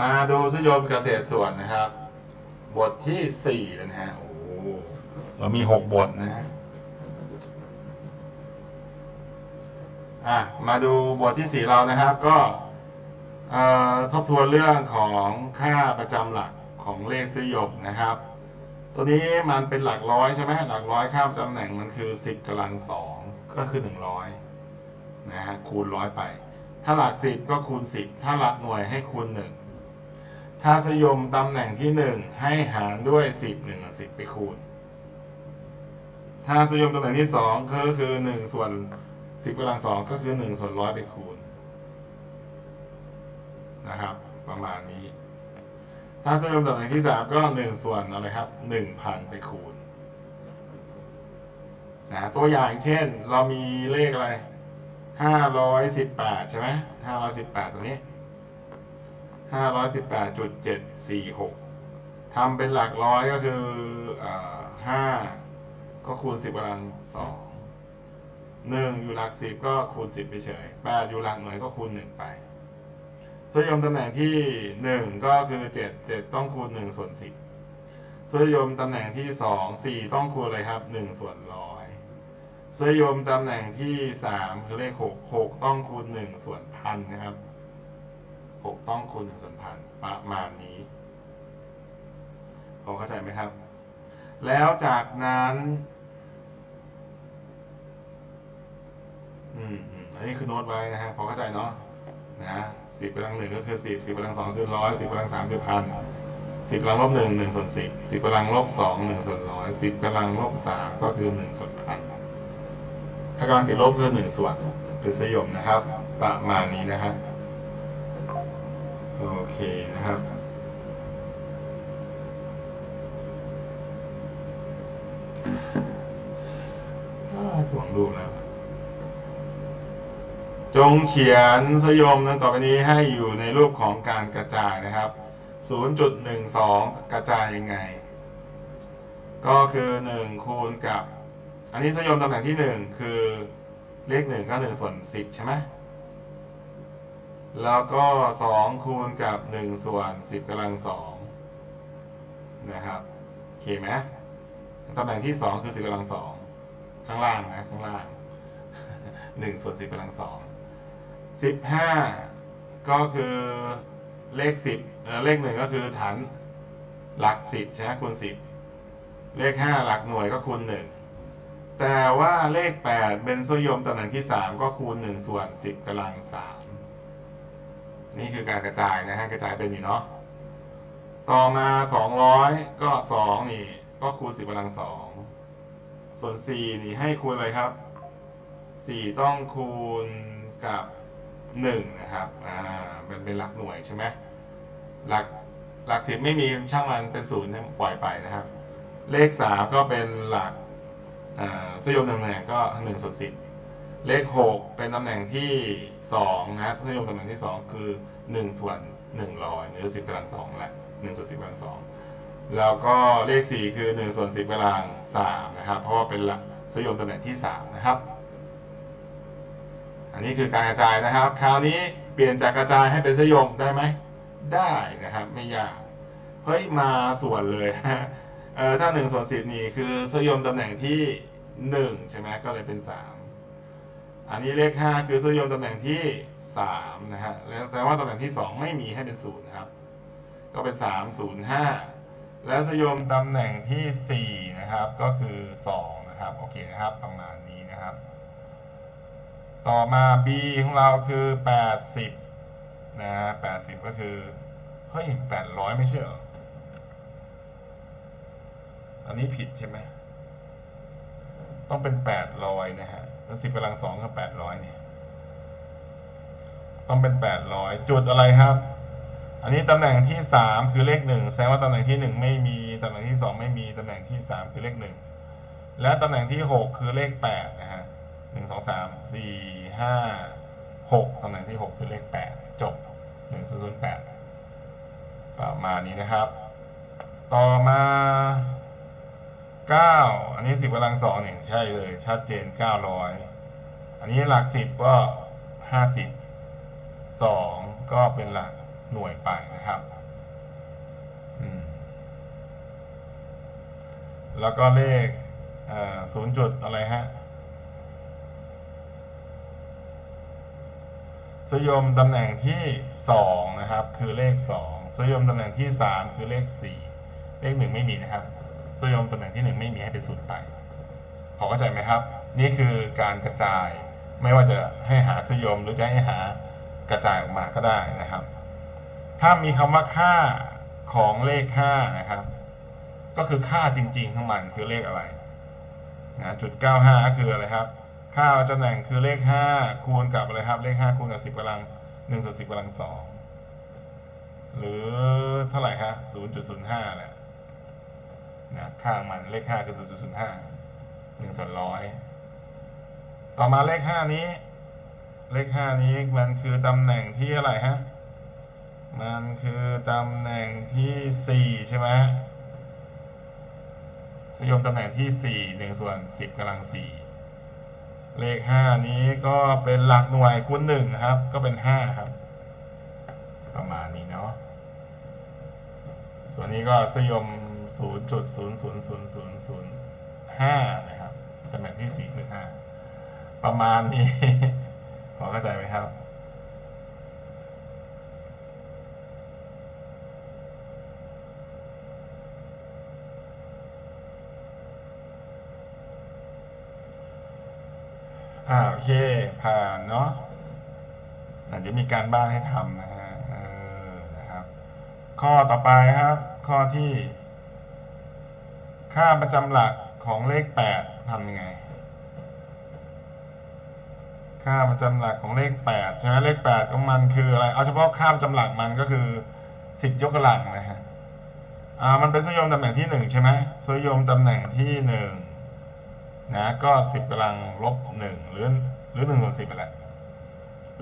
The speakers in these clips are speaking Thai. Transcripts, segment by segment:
มาดูสยมเกษตรส่วนนะครับ บทที่สี่แล้วนะฮะโอ้เรามีหกบทนะฮะอะมาดูบทที่สี่เรานะครับ ก็เอ่อทบทวนเรื่องของค่าประจำหลักของเลขสยบนะครับ ตัวนี้มันเป็นหลักร้อยใช่ไหมหลักร้อยค่าประจำแหน่งมันคือสิบกำลังสองก็คือหนึ่งร้อยนะฮะคูณร้อยไป ถ้าหลักสิบก็คูณสิบถ้าหลักหน่วยให้คูณหนึ่ง ถ้าสยมตำแหน่งที่หนึ่งให้หารด้วยสิบหนึ่งสิบไปคูณ ถ้าสยมตำแหน่งที่สองก็คือหนึ่งส่วนสิบกำลังสองก็คือหนึ่งส่วนร้อยไปคูณนะครับ ประมาณนี้ ถ้าสยมตำแหน่งที่สามก็หนึ่งส่วนอะไรครับหนึ่งพันไปคูณนะตัวอย่างเช่นเรามีเลขอะไรห้าร้อยสิบแปดใช่ไหมห้าร้อยสิบแปดตรงนี้ 518.746ทำเป็นหลักร้อยก็คือ5ก็คูณ 10กำลัง2 1 อยู่หลัก 10 ก็คูณ 10ไปเฉย8อยู่หลักหน่วยก็คูณ 1 ไปส่วนยมตำแหน่งที่ 1 ก็คือ 7 7 ต้องคูณ 1 ส่วน 10ส่วนยมตำแหน่งที่ 2 4 ต้องคูณอะไรครับ 1 ส่วนร้อยส่วนยมตำแหน่งที่ 3 คือเลข 6 6 ต้องคูณ 1 ส่วนพันนะครับ หกต้องคูณหนึ่งส่วนพันประมาณนี้พอเข้าใจไหมครับ แล้วจากนั้น อืมอันนี้คือโน้ตไว้นะฮะพอเข้าใจเนาะนะสิบกำลังหนึ่งก็คือสิบสิบกำลังสองคือร้อยสิบกำลังสามคือพันสิบกำลังลบหนึ่งหนึ่งส่วนสิบสิบกำลังลบสองหนึ่งส่วนร้อยสิบกำลังลบสามก็คือหนึ่งส่วนพันถ้ากำลังติดลบคือหนึ่งส่วนเป็นสยมนะครับ ประมาณนี้นะฮะ เคนะครับถ่วงรูปแล้ว จงเขียนสยมนั้นต่อไปนี้ให้อยู่ในรูปของการกระจายนะครับ 0.12 กระจายยังไง ก็คือ 1 คูณกับ อันนี้สยมตำแหน่งที่ 1 คือเลข1ก็1ส่วน10 ใช่ไหม แล้วก็สองคูณกับหนึ่งส่วนสิบกำลังสองนะครับโอเคไหมตำแหน่งที่สองคือสิบกำลังสองข้างล่างนะ ข้างล่างหนึ่งส่วนสิบกำลังสองสิบห้าก็คือเลขสิบเออเลขหนึ่งก็คือฐานหลักสิบใช่ไหมคูณสิบเลขห้าหลักหน่วยก็คูณหนึ่งแต่ว่าเลขแปดเป็นโซยมตำแหน่งที่สามก็คูณหนึ่งส่วนสิบกำลังสาม นี่คือการกระจายนะฮะกระจายเป็นอยู่เนาะต่อมาสองร้อยก็สองนี่ ก็คูณสิบกำลังสองส่วนสี่นี่ให้คูณอะไรครับสี่ต้องคูณกับหนึ่งนะครับอ่ามันเป็นหลักหน่วยใช่ไหมหลักหลักสิบไม่มีช่างมันเป็นศูนย์ปล่อยไปนะครับ เลขสามก็เป็นหลักอ่าสยมตำแหน่งก็หนึ่งส่วนสิบ เลขหกเป็นตำแหน่งที่สองนะทศนิยมตำแหน่งที่สองคือหนึ่งส่วนหนึ่งร้อยหรือสิบกำลังสองแหละหนึ่งส่วนสิบกำลังสองแล้วก็เลขสี่คือหนึ่งส่วนสิบกำลังสามนะครับ เพราะว่าเป็นหลักทศนิยมตำแหน่งที่สามนะครับ อันนี้คือการกระจายนะครับ คราวนี้เปลี่ยนจากกระจายให้เป็นทศนิยมได้ไหมได้นะครับไม่ยากเฮ้ยมาส่วนเลยเออถ้าหนึ่งส่วนสิบนี่คือทศนิยมตำแหน่งที่หนึ่งใช่ไหมก็เลยเป็นสาม อันนี้เลขห้าคือสยมตำแหน่งที่สามนะฮะ แล้วแสดงว่าตำแหน่งที่สองไม่มีให้เป็นศูนย์ครับ ก็เป็นสามศูนย์ห้าและสยมตำแหน่งที่สี่นะครับ ก็คือสองนะครับ โอเคนะครับ ประมาณนี้นะครับ ต่อมา B ของเราคือแปดสิบนะฮะแปดสิบก็คือ เฮ้ยแปดร้อยไม่ใช่เหรอ อันนี้ผิดใช่ไหม ต้องเป็นแปดร้อยนะฮะ แล้วสิบกำลังสองก็แปดร้อยเนี่ยต้องเป็นแปดร้อยจุดอะไรครับ อันนี้ตำแหน่งที่สามคือเลขหนึ่งแสดงว่าตำแหน่งที่หนึ่งไม่มีตำแหน่งที่สองไม่มีตำแหน่งที่สามคือเลขหนึ่งและตำแหน่งที่หกคือเลขแปดนะฮะหนึ่งสองสามสี่ห้าหกตำแหน่งที่หกคือเลขแปดจบหนึ่งศูนย์ศูนย์แปดประมาณนี้นะครับ ต่อมา เก้าอันนี้สิบกำลังสองเนี่ยใช่เลยชัดเจนเก้าร้อยอันนี้หลักสิบก็ห้าสิบสองก็เป็นหลักหน่วยไปนะครับ แล้วก็เลขศูนย์จุดอะไรฮะสยมตำแหน่งที่สองนะครับ คือเลขสองสยมตำแหน่งที่สามคือเลขสี่เลขหนึ่งไม่มีนะครับ สยมตำแหน่งที่หนึ่งไม่มีให้เป็นศูนย์ไปพอเข้าใจไหมครับ นี่คือการกระจายไม่ว่าจะให้หาสยมหรือจะให้หากระจายออกมาก็ได้นะครับ ถ้ามีคำว่าค่าของเลข 5 นะครับ ก็คือค่าจริง ๆ ของมันคือเลขอะไรนะจุด 95 คืออะไรครับ ค่าตำแหน่งคือเลข 5 คูณกับอะไรครับ เลข 5 คูณกับ 10กำลัง1ส่วน10กำลัง2หรือเท่าไหร่ครับ0.05แหละ นะค่ามันเลข5คือ0.05 1ส่วนร้อยต่อมาเลข5นี้ เลข5นี้มันคือตำแหน่งที่อะไรฮะ มันคือตำแหน่งที่4ใช่ไหมชยมตำแหน่งที่4 1ส่วน10กำลัง4เลข5นี้ก็เป็นหลักหน่วยคูณ1ครับ ก็เป็น5ครับ ประมาณนี้เนาะส่วนนี้ก็สยม 0 0 0 0 0 0 5 นะครับตำแหน่งที่ 4 คือ 5 ประมาณนี้ พอเข้าใจไหมครับ อ่าโอเค ผ่านเนาะอาจจะมีการบ้านให้ทำนะฮะ เออ นะครับ ข้อต่อไปครับ ข้อที่ ค่าประจำหลักของเลขแปดทำยังไง ค่าประจำหลักของเลขแปดใช่ไหมเลขแปดของมันคืออะไร เอาเฉพาะค่าประจำหลักมันก็คือสิบยกกำลังนะฮะอ่ามันเป็นสยมตำแหน่งที่หนึ่งใช่ไหมสยมตำแหน่งที่หนึ่งนะก็สิบกำลังลบหนึ่งหรือหรือหนึ่งส่วนสิบไปแหละ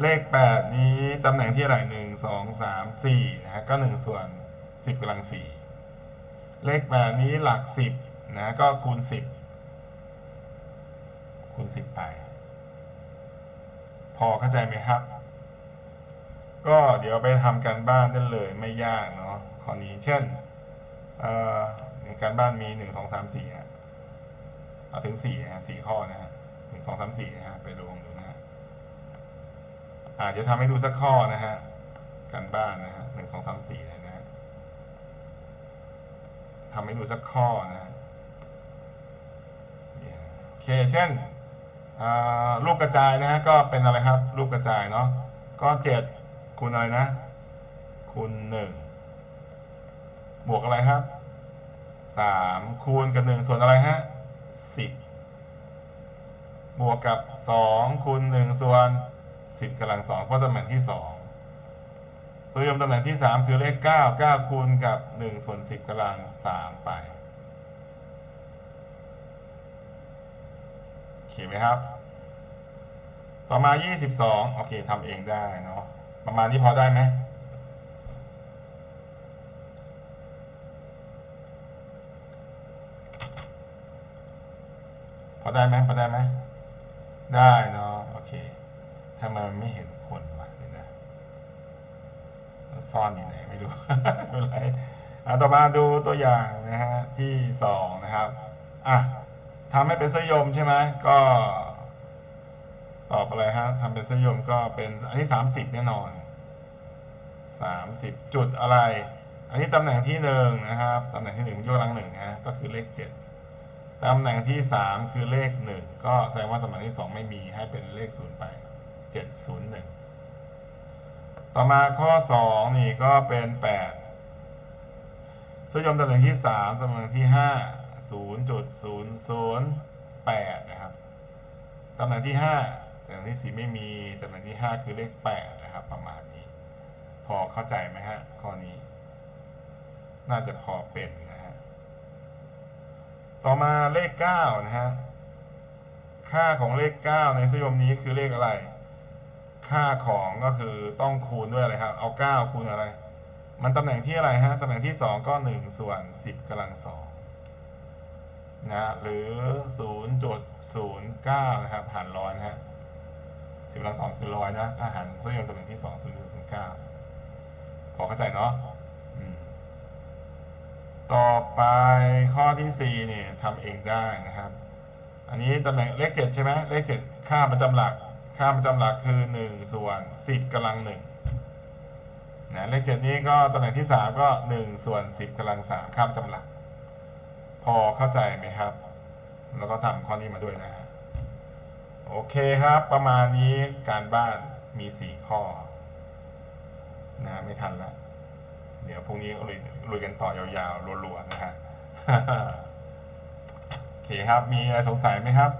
เลขแปดนี้ตำแหน่งที่อะไรหนึ่งสองสามสี่นะฮะก็หนึ่งส่วนสิบกำลังสี่ เลขแปดนี้หลักสิบนะก็คูณสิบคูณสิบไป พอเข้าใจไหมครับ ก็เดี๋ยวไปทำการบ้านได้เลยไม่ยากเนาะข้อนี้เช่นเอ่อในการบ้านมีหนึ่งสองสามสี่ฮะเอาถึงสี่ฮะสี่ข้อนะฮะหนึ่งสองสามสี่นะฮะไปลงดูนะฮะอ่าเดี๋ยวทำให้ดูสักข้อนะฮะการบ้านนะฮะหนึ่งสองสามสี่นะ ทำให้ดูสักข้อนะฮะเยโอเคเช่นรูปกระจายนะฮะก็เป็นอะไรครับ รูปกระจายเนาะก็เจ็ดคูณอะไรนะ คูณหนึ่งบวกอะไรครับสามคูณกับหนึ่งส่วนอะไรฮะสิบบวกกับสองคูณหนึ่งส่วนสิบกำลังสองเพราะตำแหน่งที่สอง ส่วนยมตำแหน่งที่สามคือเลขเก้าเก้าคูณกับหนึ่งส่วนสิบกำลังสามไปโอเคไหมครับ ต่อมา 22 โอเคทำเองได้เนาะประมาณนี้พอได้ไหมพอได้ไหมพอได้ไหมได้เนาะโอเคทำไมมันไม่เห็นคนวะเดี๋ยนะ ซ่อนอยู่ไหนไม่รู้ไม่เป็นไรต่อมาดูตัวอย่างนะฮะที่สองนะครับอะทำให้เป็นสยมใช่ไหมก็ตอบอะไรฮะทำเป็นสยมก็เป็นอันนี้สามสิบแน่นอนสามสิบจุดอะไร อันนี้ตำแหน่งที่หนึ่งนะครับตำแหน่งที่หนึ่งยกกำลังหนึ่งนะก็คือเลขเจ็ดตำแหน่งที่สามคือเลขหนึ่งก็แสดงว่าตำแหน่งที่สองไม่มีให้เป็นเลขศูนย์ไปเจ็ดศูนย์หนึ่ง ต่อมาข้อสองนี่ก็เป็นแปดสยมตำแหน่งที่สามตำแหน่งที่ห้าศูนย์จุดศูนย์ศูนย์แปดนะครับ ตำแหน่งที่ห้าตำแหน่งที่สี่ไม่มี ตำแหน่งที่ห้าคือเลขแปดนะครับ ประมาณนี้ พอเข้าใจไหมฮะ ข้อนี้ น่าจะพอเป็นนะฮะ ต่อมาเลขเก้านะฮะ ค่าของเลขเก้าในสยมนี้คือเลขอะไร ค่าของก็คือต้องคูณด้วยอะไรครับ เอาเก้าคูณอะไร มันตำแหน่งที่อะไรฮะตำแหน่งที่สองก็หนึ่งส่วนสิบกำลังสองนะหรือ 0.09 นะครับหารร้อยนะฮะสิบกำลังสองคือร้อยนะก็หารส่วนยนตำแหน่งที่2 0.09พอเข้าใจเนาะต่อไปข้อที่สี่เนี่ยทำเองได้นะครับ อันนี้ตำแหน่งเลขเจ็ดใช่ไหมเลขเจ็ดค่าประจำหลัก ค่าประจำหลักคือหนึ่งส่วนสิบกำลังหนึ่งนะเลขเจ็ดนี้ก็ตำแหน่งที่สามก็หนึ่งส่วนสิบกำลังสามค่าประจำหลัก พอเข้าใจไหมครับ แล้วก็ทำข้อนี้มาด้วยนะฮะโอเคครับ ประมาณนี้การบ้านมีสี่ข้อ นะไม่ทันละเดี๋ยวพรุ่งนี้ลุยลุยกันต่อยาวๆรัวๆนะฮะโอเคครับมีอะไรสงสัยไหมครับ